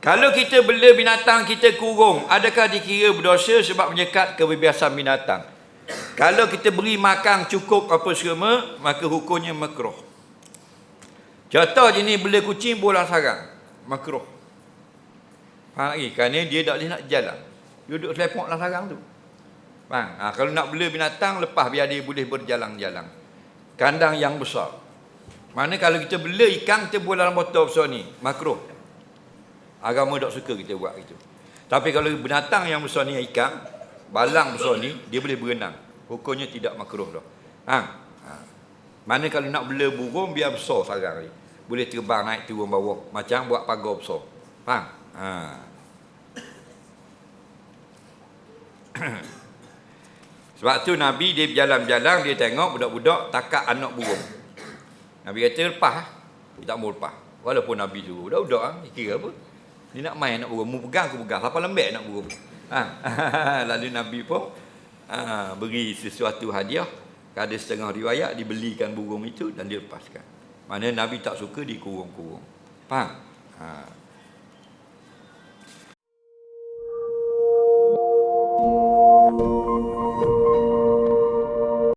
Kalau kita bela binatang kita kurung, adakah dikira berdosa sebab menyekat kebebasan binatang? Kalau kita beri makan cukup apa semua, maka hukumnya makruh. Contoh je ni bela kucing bola sarang, makruh. Faham lagi? Kerana dia tak boleh nak jalan. Duduk selepok dalam sarang tu. Faham? Ha, kalau nak bela binatang, lepas biar dia boleh berjalan-jalan. Kandang yang besar. Mana kalau kita bela ikan, kita buat dalam botol besar ni. Makruh. Agama tak suka kita buat itu. Tapi kalau binatang yang besar ni ikan, balang besar ni, dia boleh berenang. Hukumnya tidak makruh dah. Ha? ha. Mana kalau nak bela burung, biar besar sarang ni. Boleh terbang naik turun bawah. Macam buat pagar besar. Faham? Ha. Sebab tu Nabi dia berjalan-jalan, dia tengok budak-budak takak anak burung. Nabi kata lepas. Dia tak mau lepas. Walaupun Nabi tu budak-budak, ha? kira apa? Dia nak main nak burung. Mu pegang aku pegang. Siapa lembek nak burung. Ha. Lalu Nabi pun ha, beri sesuatu hadiah. Ada setengah riwayat dibelikan burung itu dan dia lepaskan. Mana Nabi tak suka dikurung-kurung. Faham? Ha.